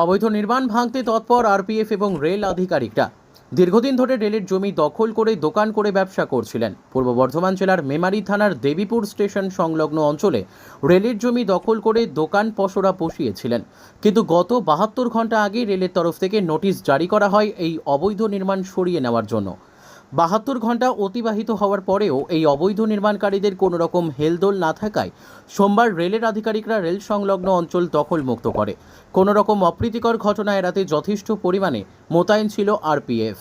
অবৈধ নির্মাণ ভাঙতে তৎপর আরপিএফ এবং রেল আধিকারিকরা। দীর্ঘদিন ধরে রেলের জমি দখল করে দোকান করে ব্যবসা করছিলেন। পূর্ব বর্ধমান জেলার মেমারি থানার দেবীপুর স্টেশন সংলগ্ন অঞ্চলে রেলের জমি দখল করে দোকান পশরা বসিয়েছিলেন। কিন্তু গত বাহাত্তর ঘণ্টা আগে রেলের তরফ থেকে নোটিশ জারি করা হয় এই অবৈধ নির্মাণ সরিয়ে নেওয়ার জন্য। বাহাত্তর ঘণ্টা অতিবাহিত হওয়ার পরেও এই অবৈধ নির্মাণকারীদের কোনো রকম হেলদোল না থাকায় সোমবার রেলের আধিকারিকরা রেল সংলগ্ন অঞ্চল দখলমুক্ত করে। কোনো রকম অপ্রীতিকর ঘটনা এড়াতে যথেষ্ট পরিমাণে মোতায়েন ছিল আরপিএফ।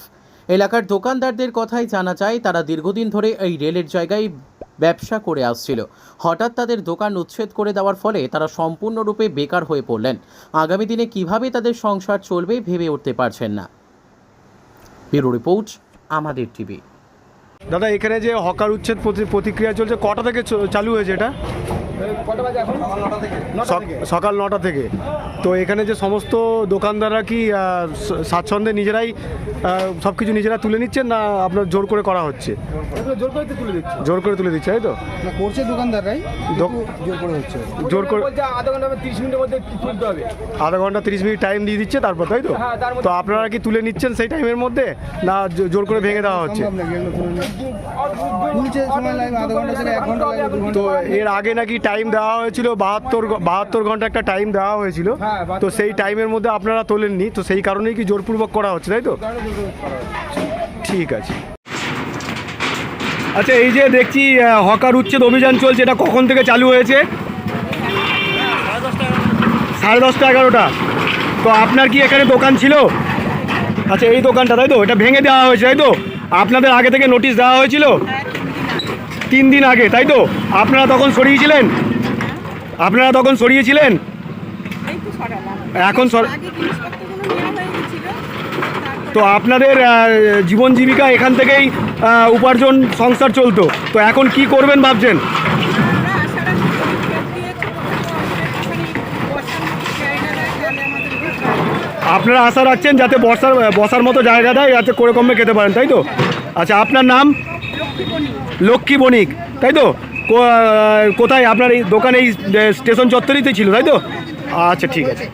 এলাকার দোকানদারদের কথাই জানা যায়, তারা দীর্ঘদিন ধরে এই রেলের জায়গায় ব্যবসা করে আসছিল। হঠাৎ তাদের দোকান উচ্ছেদ করে দেওয়ার ফলে তারা সম্পূর্ণরূপে বেকার হয়ে পড়লেন। আগামী দিনে কীভাবে তাদের সংসার চলবে ভেবে উঠতে পারছেন না। ব্যুরো রিপোর্ট আমাদের টিভি দাদা, এখানে যে হকার উচ্ছেদ প্রতি- প্রতিক্রিয়া চলছে, কটা থেকে চালু হয়েছে এটা? সকাল নটা থেকে। তো এখানে যে সমস্ত দোকানদাররা কি স্বাচ্ছন্দ্যে নিজেরাই সব কিছু নিজেরা তুলে নিচ্ছেন না আপনার জোর করে করা হচ্ছে? জোর করে তুলে দিচ্ছে। জোর করে তুলে দিচ্ছে তাই তো? করছে দোকানদাররাই জোর করে হচ্ছে। জোর করে আধা ঘণ্টা তিরিশ মিনিটের মধ্যে তুলতে হবে। আধা ঘণ্টা তিরিশ মিনিট টাইম দিয়ে দিচ্ছে তারপর তাই তো? হ্যাঁ, তো আপনারা কি তুলে নিচ্ছেন সেই টাইমের মধ্যে? না জো- জোর করে ভেঙে দেওয়া হচ্ছে? তো এর আগে নাকি টাইম দেওয়া হয়েছিল বাহাত্তর বাহাত্তর ঘণ্টা একটা টাইম দেওয়া হয়েছিল। হ্যাঁ, তো সেই টাইমের মধ্যে আপনারা তোলেননি তো সেই কারণেই কি জোরপূর্বক করা হচ্ছে তাই তো? ঠিক আছে। আচ্ছা এই যে দেখছি হকার উচ্ছেদ অভিযান চলছে এটা কখন থেকে চালু হয়েছে? সাড়ে দশটা এগারোটা। তো আপনার কি এখানে দোকান ছিল? আচ্ছা এই দোকানটা তাই তো? এটা ভেঙে দেওয়া হয়েছে তাই তো? আপনাদের আগে থেকে নোটিশ দেওয়া হয়েছিল? তিন দিন আগে, তাই তো? আপনারা তখন সরিয়েছিলেন? আপনারা তখন সরিয়েছিলেন? এখন তো আপনাদের জীবন জীবিকা এখান থেকেই উপার্জন সংসার চলতো। তো এখন কি করবেন ভাবছেন। আপনারা আশা রাখছেন যাতে বসার বসার মতো জায়গা দেয়, যাতে করে কমে খেতে পারেন, তাই তো? আচ্ছা আপনার নাম? লক্ষ্মী বণিক, তাই তো? কোথায়? আপনার এই দোকানে এই স্টেশন চত্বরেই ছিল, তাই তো? আচ্ছা ঠিক আছে।